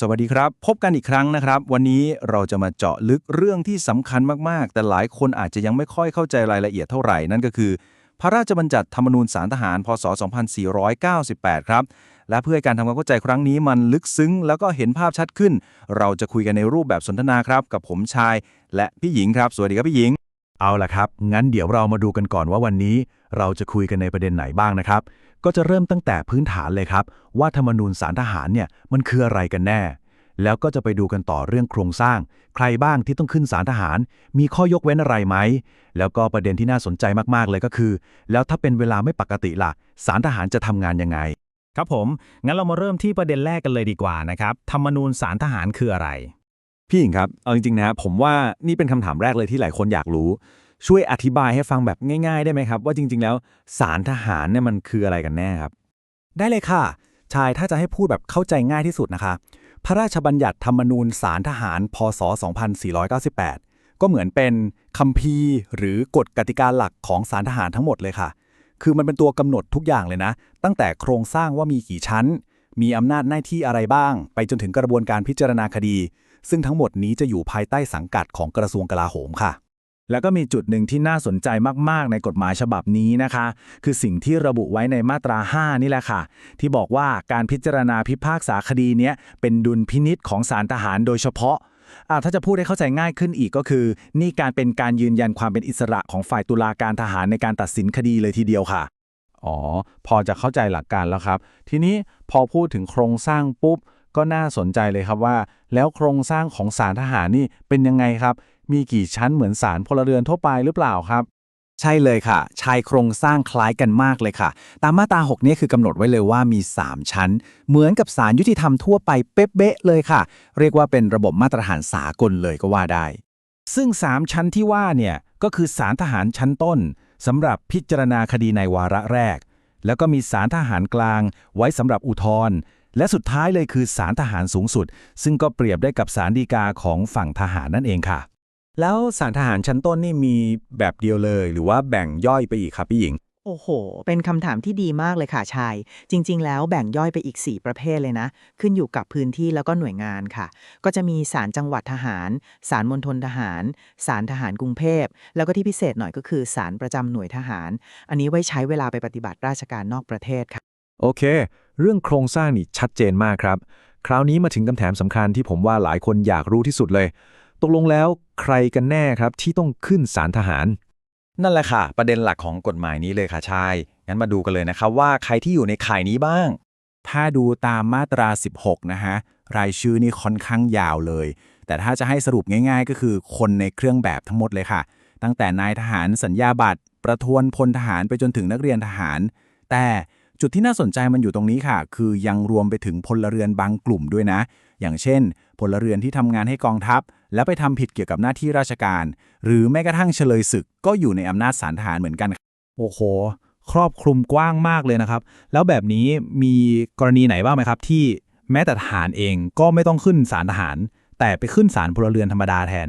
สวัสดีครับ พบกันอีกครั้งนะครับ วันนี้เราจะมาเจาะลึกเรื่องที่สำคัญมาก ๆ แต่หลายคนอาจจะยังไม่ค่อยเข้าใจรายละเอียดเท่าไหร่ นั่นก็คือ พระราชบัญญัติธรรมนูญสารทหาร พศ 2498 ครับ และเพื่อให้การทำความเข้าใจครั้งนี้มันลึกซึ้ง แล้วก็เห็นภาพชัดขึ้น เราจะคุยกันในรูปแบบสนทนาครับ กับผมชาย และพี่หญิงครับ สวัสดีครับพี่หญิง เอาล่ะครับ งั้นเดี๋ยวเรามาดูกันก่อนว่าวันนี้ เราจะคุยกันในประเด็นไหนบ้างนะครับ ก็จะเริ่มตั้งแต่พื้นฐานเลยครับ ว่าธรรมนูญสารทหารเนี่ยมันคืออะไรกันแน่ แล้วก็จะไปดูกันต่อเรื่องโครงสร้าง ใครบ้างที่ต้องขึ้นสารทหาร มีข้อยกเว้นอะไรไหม แล้วก็ประเด็นที่น่าสนใจมากๆเลยก็คือ แล้วถ้าเป็นเวลาไม่ปกติล่ะสารทหารจะทำงานยังไง ครับผม งั้นเรามาเริ่มที่ประเด็นแรกกันเลยดีกว่านะครับ ธรรมนูญสารทหารคืออะไร พี่หญิงครับ เอาจริงๆนะผมว่านี่เป็นคำถามแรกเลยที่หลายคนอยากรู้ ช่วยอธิบายให้ฟังแบบง่าย ๆ ได้ไหมครับ ว่าจริง ๆ แล้วสารทหารเนี่ยมันคืออะไรกันแน่ครับ ได้เลยค่ะ ชายถ้าจะให้พูดแบบเข้าใจง่ายที่สุดนะคะ พระราชบัญญัติธรรมนูญสารทหาร พศ 2498 ก็เหมือนเป็นคัมภีร์ หรือกฎกติกาหลักของสารทหารทั้งหมดเลยค่ะ คือมันเป็นตัวกำหนดทุกอย่างเลยนะ ตั้งแต่โครงสร้างว่ามีกี่ชั้น มีอำนาจหน้าที่อะไรบ้าง ไปจนถึงกระบวนการพิจารณาคดี ซึ่งทั้งหมดนี้จะอยู่ภายใต้สังกัดของกระทรวงกลาโหมค่ะ แล้วก็มีจุดหนึ่งที่น่าสนใจมาก ๆ ในกฎหมายฉบับนี้นะคะ คือสิ่งที่ระบุไว้ในมาตรา 5 นี่แหละค่ะ ที่บอกว่าการพิจารณาพิพากษาคดีนี้เป็นดุลพินิษของศาลทหารโดยเฉพาะอาถ้าจะพูดให้เข้าใจง่ายขึ้นอีกก็คือ นี่การเป็นการยืนยันความเป็นอิสระของฝ่ายตุลาการทหารในการตัดสินคดีเลยทีเดียวค่ะ อ๋อ พอจะเข้าใจหลักการแล้วครับ ทีนี้พอพูดถึงโครงสร้างปุ๊บ ก็น่าสนใจเลยครับว่า แล้วโครงสร้างของสารทหารนี่เป็นยังไงครับ มีกี่ชั้นเหมือนสารพลเรือนทั่วไปหรือเปล่าครับ ใช่เลยค่ะ ชายโครงสร้างคล้ายกันมากเลยค่ะ ตามมาตรา6นี้คือกำหนดไว้เลยว่ามี 3 ชั้น เหมือนกับสารยุติธรรมทั่วไปเป๊ะๆเลยค่ะ เรียกว่าเป็นระบบมาตรฐานสากลเลยก็ว่าได้ ซึ่ง 3 ชั้นที่ว่าเนี่ยก็คือศาลทหารชั้นต้นสำหรับพิจารณาคดีในวาระแรก แล้วก็มีศาลทหารกลาง ไว้สำหรับอุทธรณ์ และสุดท้ายเลยคือศาลทหารสูงสุด ซึ่งก็เปรียบได้กับศาลฎีกาของฝั่งทหารนั่นเองค่ะ แล้วสารทหารชั้นต้นนี่มีแบบเดียวเลย หรือว่าแบ่งย่อยไปอีกครับพี่หญิง โอ้โห เป็นคำถามที่ดีมากเลยค่ะชาย จริง ๆ แล้วแบ่งย่อยไปอีก 4 ประเภทเลยนะ ขึ้นอยู่กับพื้นที่แล้วก็หน่วยงานค่ะ ก็จะมีศาลจังหวัดทหาร ศาลมณฑลทหาร ศาลทหารกรุงเทพ แล้วก็ที่พิเศษหน่อยก็คือศาลประจำหน่วยทหาร อันนี้ไว้ใช้เวลาไปปฏิบัติราชการนอกประเทศค่ะ โอเค เรื่องโครงสร้างนี่ชัดเจนมากครับ คราวนี้มาถึงคำถามสำคัญที่ผมว่าหลายคนอยากรู้ที่สุดเลย ตกลงแล้วใครกันแน่ครับที่ต้องขึ้นศาลทหาร นั่นแหละค่ะ ประเด็นหลักของกฎหมายนี้เลยค่ะชายงั้นมาดูกันเลยนะครับว่าใครที่อยู่ในข่ายนี้บ้าง ถ้าดูตามมาตรา 16 นะฮะ รายชื่อนี่ค่อนข้างยาวเลย แต่ถ้าจะให้สรุปง่าย ๆ ก็คือคนในเครื่องแบบทั้งหมดเลยค่ะ ตั้งแต่นายทหารสัญญาบัตร ประทวนพลทหารไปจนถึงนักเรียนทหาร แต่ จุดที่น่าสนใจมันอยู่ตรงนี้ค่ะ คือยังรวมไปถึงพลเรือนบางกลุ่มด้วยนะ อย่างเช่น พลเรือนที่ทำงานให้กองทัพ แล้วไปทำผิดเกี่ยวกับหน้าที่ราชการ หรือแม้กระทั่งเฉลยศึกก็อยู่ในอำนาจศาลทหารเหมือนกัน โอ้โห ครอบคลุมกว้างมากเลยนะครับ แล้วแบบนี้มีกรณีไหนบ้างไหมครับ ที่แม้แต่ทหารเองก็ไม่ต้องขึ้นศาลทหาร แต่ไปขึ้นศาลพลเรือนธรรมดาแทน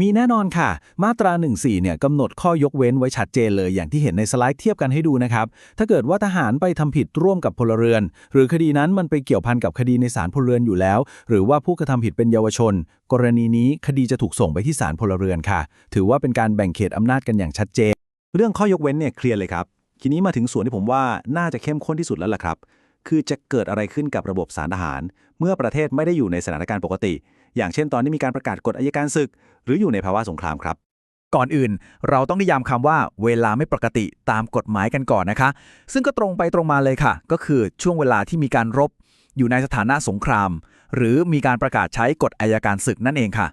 มีแน่นอนค่ะ มาตรา 14 เนี่ยกำหนดข้อยกเว้นไว้ชัดเจนเลยอย่างที่เห็นในสไลด์เทียบกันให้ดูนะครับ ถ้าเกิดว่าทหารไปทำผิดร่วมกับพลเรือน หรือคดีนั้นมันไปเกี่ยวพันกับคดีในศาลพลเรือนอยู่แล้ว หรือว่าผู้กระทำผิดเป็นเยาวชน กรณีนี้คดีจะถูกส่งไปที่ศาลพลเรือนค่ะ ถือว่าเป็นการแบ่งเขตอำนาจกันอย่างชัดเจน เรื่องข้อยกเว้นเนี่ยเคลียร์เลยครับทีนี้มาถึงส่วนที่ผมว่าน่าจะเข้มข้นที่สุดแล้วล่ะครับ คือจะเกิดอะไรขึ้นกับระบบสารทหาร เมื่อประเทศไม่ได้อยู่ในสถานการณ์ปกติ อย่างเช่นตอนที่มีการประกาศกฎอายการศึก หรืออยู่ในภาวะสงครามครับก่อนอื่น เราต้องนิยามคำว่าเวลาไม่ปกติตามกฎหมายกันก่อนนะคะ ซึ่งก็ตรงไปตรงมาเลยค่ะ ก็คือช่วงเวลาที่มีการรบ อยู่ในสถานะสงคราม หรือมีการประกาศใช้กฎอายการศึกนั่นเองค่ะ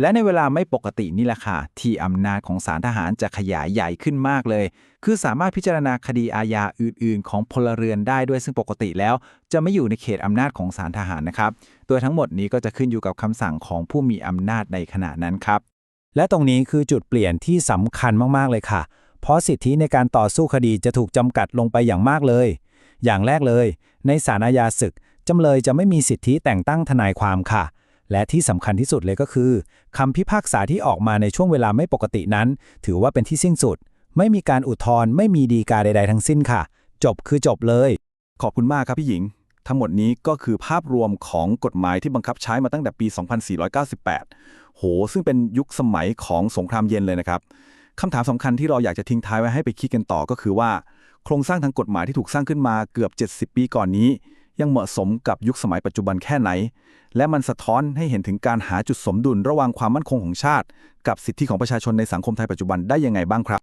และในเวลาไม่ปกตินี่แหละค่ะ ที่อำนาจของศาลทหารจะขยายใหญ่ขึ้นมากเลย คือสามารถพิจารณาคดีอาญาอื่น ๆ ของพลเรือนได้ด้วยซึ่งปกติแล้ว จะไม่อยู่ในเขตอำนาจของศาลทหารนะครับโดยทั้งหมดนี้ก็จะขึ้นอยู่กับคำสั่งของผู้มีอำนาจในขณะนั้นครับ และตรงนี้คือจุดเปลี่ยนที่สำคัญมาก ๆ เลยค่ะ เพราะสิทธิในการต่อสู้คดีจะถูกจำกัดลงไปอย่างมากเลย อย่างแรกเลย ในศาลอาญาศึกจำเลยจะไม่มีสิทธิแต่งตั้งทนายความค่ะ และที่สำคัญที่สุดเลยก็คือคำพิพากษาที่ออกมาในช่วงเวลาไม่ปกตินั้น ถือว่าเป็นที่สิ้นสุด ไม่มีการอุทธรณ์ไม่มีดีกาใด ๆ ทั้งสิ้นค่ะ จบคือจบเลย ขอบคุณมากครับพี่หญิง ทั้งหมดนี้ก็คือภาพรวมของกฎหมายที่บังคับใช้มาตั้งแต่ปี 2498 โห ซึ่งเป็นยุคสมัยของสงครามเย็นเลยนะครับคำถามสำคัญที่เราอยากจะทิ้งท้ายไว้ให้ไปคิดกันต่อก็คือว่า โครงสร้างทางกฎหมายที่ถูกสร้างขึ้นมาเกือบ 70 ปีก่อนนี้ ยังเหมาะสมกับยุคสมัยปัจจุบันแค่ไหน และมันสะท้อนให้เห็นถึงการหาจุดสมดุลระหว่างความมั่นคงของชาติ กับสิทธิของประชาชนในสังคมไทยปัจจุบันได้ยังไงบ้างครับ